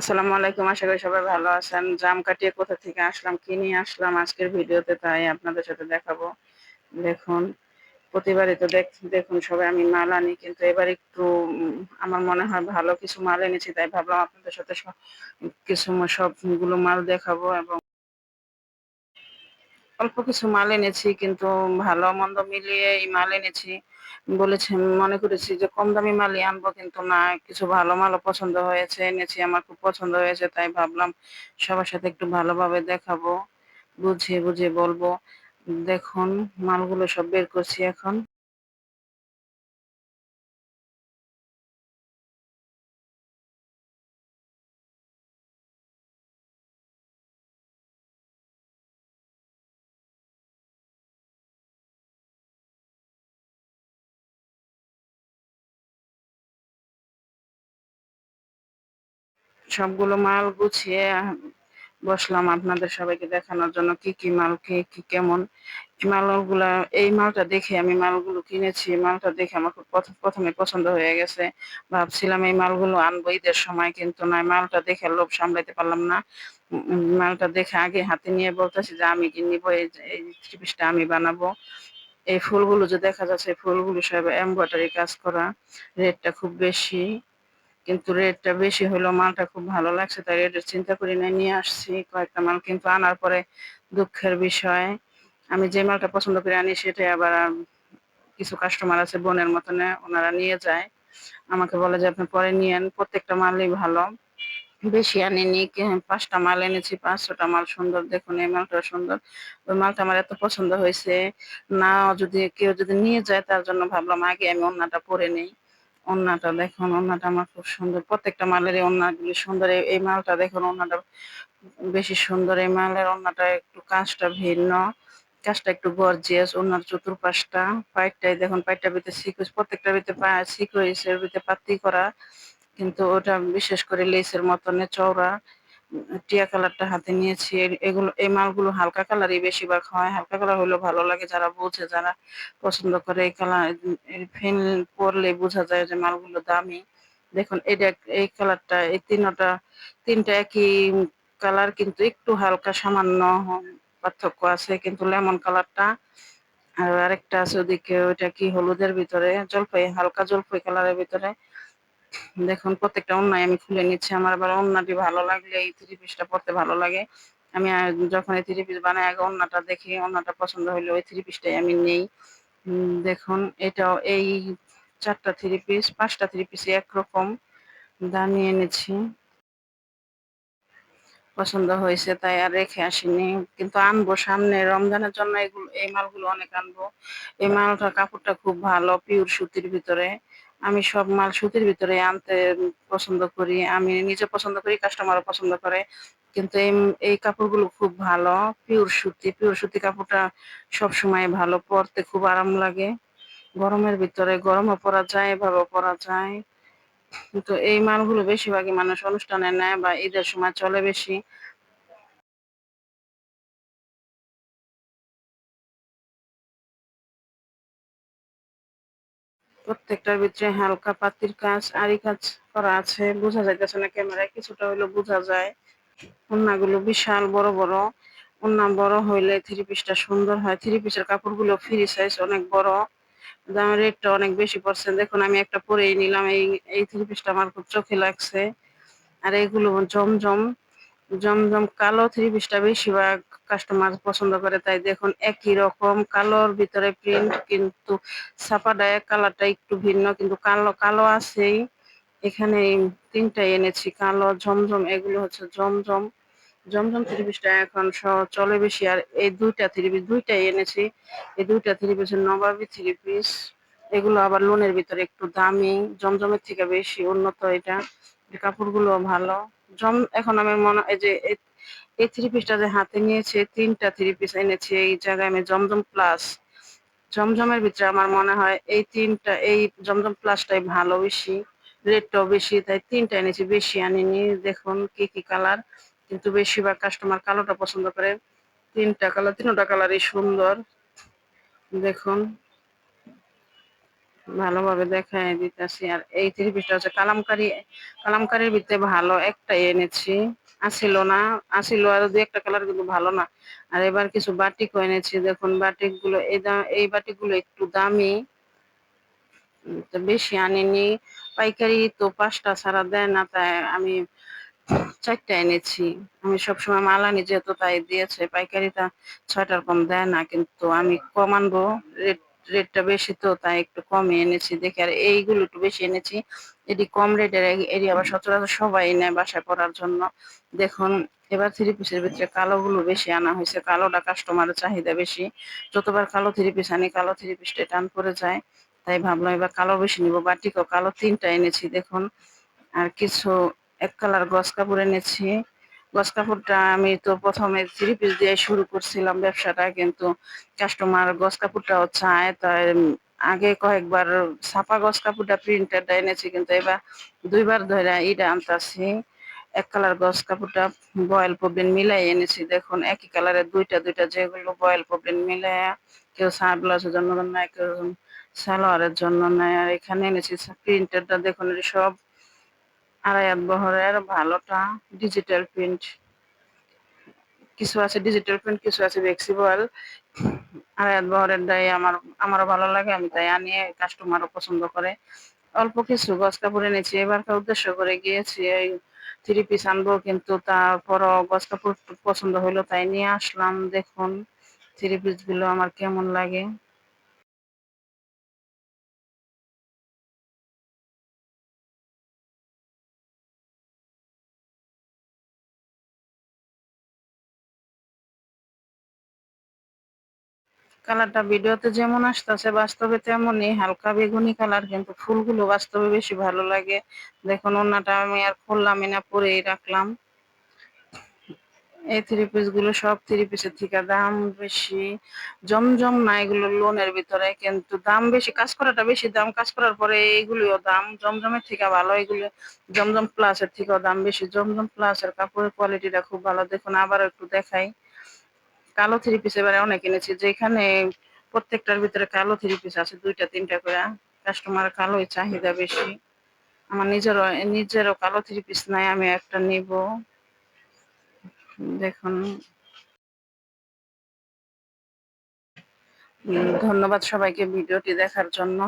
আসসালামু আলাইকুম, আশা করি সবাই ভালো আছেন। জাম কাটিয়ে কোথা থেকে আসলাম, কি নিয়ে আসলাম আজকের ভিডিওতে তাই আপনাদের সাথে দেখাবো। দেখুন, প্রতিবারই তো দেখুন সবাই, আমি মাল আনি, কিন্তু এবার একটু আমার মনে হয় ভালো কিছু মাল এনেছি, তাই ভাবলাম আপনাদের সাথে কিছু সবগুলো মাল দেখাবো এবং অল্প কিছু মাল এনেছি, কিন্তু ভালো মন্দ মিলিয়ে এই মাল এনেছি। বলেছি, মনে করেছি যে কম দামি মালই আনব কিন্তু না, কিছু ভালো মালও পছন্দ হয়েছে, এনেছি, আমার খুব পছন্দ হয়েছে, তাই ভাবলাম সবার সাথে একটু ভালোভাবে দেখাবো, বুঝিয়ে বুঝিয়ে বলব। দেখুন, মালগুলো সব বের করছি এখন। সবগুলো মাল গুছিয়ে বসলাম আপনাদের সবাইকে দেখানোর জন্য কি কি মাল, কে কি কেমন। মালগুলা, এই মালটা দেখে আমি মালগুলো কিনেছি মালটা দেখে আমার খুব প্রথমে পছন্দ হয়ে গেছে। ভাবছিলাম এই মালগুলো আনব, ঈদের সময় কিন্তু না মালটা দেখে লোভ সামলাইতে পারলাম না। মালটা দেখে আগে হাতে নিয়ে বলতেছি যে আমি কি নিবো, এই ত্রিপিসটা আমি বানাবো। এই ফুলগুলো যে দেখা যাচ্ছে ফুলগুলো সব এমব্রয়ডারি কাজ করা, রেটটা খুব বেশি। কিন্তু রেটটা বেশি হলো মালটা খুব ভালো লাগছে, তাই রেটের চিন্তা করি না নিয়ে আসছি কয়েকটা মাল। কিন্তু আনার পরে দুঃখের বিষয়, আমি যে মালটা পছন্দ করে আনি সেটাই আবার কিছু কাস্টমার আছে বোনের মতনে ওনারা নিয়ে যায়। আমাকে বলে যে, আপনি পরে নিয়েন প্রত্যেকটা মালই ভালো। বেশি আনিনি পাঁচটা মাল এনেছি, পাঁচশোটা মাল সুন্দর, দেখুন এই মালটা সুন্দর। ওই মালটা আমার এত পছন্দ হয়েছে। না, যদি কেউ যদি নিয়ে যায়, তার জন্য ভাবলাম আগে আমি অন্যটা পরে নেই। ওন্নাটা দেখুন ওন্নাটা আমার খুব সুন্দর। প্রত্যেকটা মালের এই ওন্নাগুলি সুন্দর। এই মালটা দেখুন ওন্নাটা বেশি সুন্দর। এই মালের ওন্নাটা একটু কাঁচটা ভিন্ন কাঁচটা একটু গর্জিয়াস। ওনার চতুর্পাশটা পাইটটাই দেখুন পাইটটা ভিতরে সিকুইস প্রত্যেকটা ভিতরে সিকুইসের ভিতরে পাতি করা। কিন্তু ওটা বিশেষ করে লেসের মতনে চওড়া। টিয়া কালারটা হাতে নিয়েছি। এগুলো, এই মালগুলো হালকা কালারই বেশিরভাগ হয়। হালকা কালার হলেও ভালো লাগে। যারা বোঝে, যারা পছন্দ করে এই কালার ফিন পরলে বোঝা যায় যে মালগুলো দামি। দেখুন, এটা এই কালারটা, এই তিনটা তিনটা একই কালার কিন্তু একটু হালকা সামান্য পার্থক্য আছে। কিন্তু লেমন কালারটা, আর আরেকটা আছে ওদিকে, ওইটা কি হলুদের ভিতরে, জলপাই, হালকা জলপাই কালারের ভিতরে। দেখুন, প্রত্যেকটা অন্যায় আমি খুলে নিচ্ছি। আমার আবার অন্যটি ভালো লাগলে এই থ্রি পিসটা পরতে ভালো লাগে। আমি যখন এই থ্রি পিস বানাই, আগে অন্যটা দেখি, অন্যটা পছন্দ হলে ওই থ্রি পিসটাই আমি নেই। দেখুন, এটাও এই চারটা থ্রি পিস পাঁচটা থ্রি পিস একরকম দামি এনেছি। পছন্দ হয়েছে তাই আর রেখে আসিনি। কিন্তু আনব সামনে রমজানের জন্য এগুলো, এই মালগুলো অনেক আনব। এই মালটা, কাপড়টা খুব ভালো পিওর সুতির ভিতরে। আমি সব মাল সুতির ভিতরে আনতে পছন্দ করি, আমি নিজে পছন্দ করি কাস্টমারও পছন্দ করে। কিন্তু এই এই কাপড়গুলো খুব ভালো পিওর সুতি পিওর সুতি কাপড়টা সব সময় ভালো, পরতে খুব আরাম লাগে। গরমের ভিতরে গরমও পরা যায়, এভাবেও পরা যায়। কিন্তু এই মালগুলো বেশিরভাগই মানুষ অনুষ্ঠানে নেয় বা ঈদের সময় চলে বেশি। প্রত্যেকটার ভিতরে হালকা পাতির কাজ আরি কাজ করা আছে। বোঝা যাইতেছে না ক্যামেরায়, কিছুটা হইলেও বোঝা যায়। ওন্নাগুলো বিশাল বড় বড়। ওন্না বড় হইলে থ্রি পিসটা সুন্দর হয়। থ্রি পিসের কাপড়গুলো ফ্রি সাইজ অনেক বড়। দামের রেটটা অনেক বেশি পড়ছে। দেখুন, আমি একটা পরেই নিলাম। এই এই থ্রি পিসটা আমার খুব চোখে লাগছে। আর এগুলো জমজম জমজম কালো থ্রি পিসটা বেশিরভাগ কাস্টমার পছন্দ করে, তাই দেখুন একই রকম কালোর ভিতরে প্রিন্ট কিন্তু এক কালারটা একটু ভিন্ন, কিন্তু কালো কালো আছেই। এখানে তিনটা এনেছি, কালো, জমজম, এগুলো হচ্ছে জমজম। জমজম থ্রি পিসটা এখন চলে বেশি, আর এই দুইটা থ্রি পিস দুইটাই এনেছি। এই দুইটা থ্রি পিসের নবাবি থ্রি পিস। এগুলো আবার লোনের ভিতরে একটু দামি, জমজমের থেকে বেশি উন্নত এটা। কাপড়গুলো ভালো। জম, এখন আমি মনে, এই যে এই থ্রি পিসটা যে হাতে নিয়েছে, তিনটা থ্রি পিস এনেছি, এই জায়গায় আমি জমজম প্লাস জমজমের ভিতরে আমার মনে হয় এই তিনটা, এই জমজম প্লাসটাই ভালো বেশি রেটটাও বেশি, তাই তিনটা এনেছি, বেশি আনিনি, দেখুন কি কি কালার কিন্তু বেশিরভাগ কাস্টমার কালোটা পছন্দ করে, তিনটা কালার তিনটা কালারই সুন্দর, দেখুন। ভালোভাবে দেখাই দিতেছি। আর এই থ্রি পিসটা হচ্ছে কালামকারি, কালামকারির ভিতরে ভালো একটাই এনেছি। আসিল না, আসিল আর দু একটা কালার কিন্তু ভালো না। আর এবার কিছু বাটিক এনেছি। দেখুন বাটিকগুলো এই এই বাটিকগুলো একটু দামি। বেশি আনিনি। পাইকারি তো পাঁচটা ছাড়া দেয় না, তাই আমি চারটা এনেছি। আমি সবসময় মাল আনি যেহেতু তাই দিয়েছে। পাইকারিটা ছয়টার কম দেয় না, কিন্তু আমি কম আনব। রেট রেটটা বেশি তো, তাই একটু কমে এনেছি। দেখে, আর এইগুলো একটু বেশি এনেছি। এটি কম রেটের এটি আবার সচরাচর সবাই নেয় বাসায় পরার জন্য। দেখুন, এবার থ্রি পিসের ভিতরে কালো গুলো বেশি আনা হয়েছে। কালোটা কাস্টমারের চাহিদা বেশি। যতবার কালো থ্রি পিস আনি, কালো থ্রি পিসটা টান পড়ে যায়। তাই ভাবলাম এবার কালো বেশি নিব। বাটিকও কালো তিনটা এনেছি, দেখুন। আর কিছু এক কালার গস কাপড় এনেছি। গস কাপড়টা আমি তো প্রথমে থ্রি পিস দিয়ে শুরু করছিলাম ব্যবসাটা, কিন্তু কাস্টমার গস কাপড়টাও চায় তাই আগে কয়েকবার ছাপা গস কাপড়টা প্রিন্টারটা এনেছি, কিন্তু এবার দুইবার ধরে এটা আনতাছি। এক কালার গস কাপড়টা বয়েল প্রবলেম মিলাই এনেছি, দেখুন একই কালারের দুইটা দুইটা যেগুলো বয়েল প্রবলেম মিলাই কেউ সার ব্লাউজের জন্য নেয়, কেউ সালোয়ারের জন্য নেয়, আর এখানে এনেছি প্রিন্টারটা দেখুন সব আড়াই হাত বহরের ভালোটা ডিজিটাল প্রিন্ট কিছু আছে ডিজিটাল প্রিন্ট কিছু আছে ফ্লেক্সিবল আড়াই হাত বহরের দায় আমার, আমারও ভালো লাগে, আমি তাই আনিয়ে কাস্টমারও পছন্দ করে। অল্প কিছু গছ কাপড় এনেছি এবারকার উদ্দেশ্য করে গিয়েছি, এই থ্রি পিস আনব, কিন্তু তারপরও গছ কাপড় পছন্দ হলো তাই নিয়ে আসলাম, দেখুন থ্রি পিসগুলো আমার কেমন লাগে। কালারটা ভিডিওতে যেমন আসতেছে, বাস্তবে তেমনই হালকা বেগুনি কালার, কিন্তু ফুলগুলো বাস্তবে বেশি ভালো লাগে। দেখুন, ওনাটা আমি আর খুললামই না, পরেই রাখলাম। এই থ্রি পিসগুলো সব থ্রি পিসের থেকে দাম বেশি। জমজম না, এগুলো লোনের ভিতরে, কিন্তু দাম বেশি, কাজ করাটা বেশি দাম, কাজ করার পরে এইগুলিও দাম। জমজমের থেকে ভালো, এগুলো জমজম প্লাসের থেকেও দাম বেশি। জমজম প্লাসের কাপড়ের কোয়ালিটিটা খুব ভালো। দেখুন আবার একটু দেখাই। কালো থ্রি পিস এবারে অনেক এনেছি, যেখানে প্রত্যেকটার ভিতরে কালো থ্রি পিস আছে, দুইটা, তিনটা করে। কাস্টমার কালোই চাহিদা বেশি। আমার নিজেরও নিজেরও কালো থ্রি পিস নাই, আমি একটা নিব। দেখুন। ধন্যবাদ সবাইকে ভিডিওটি দেখার জন্য।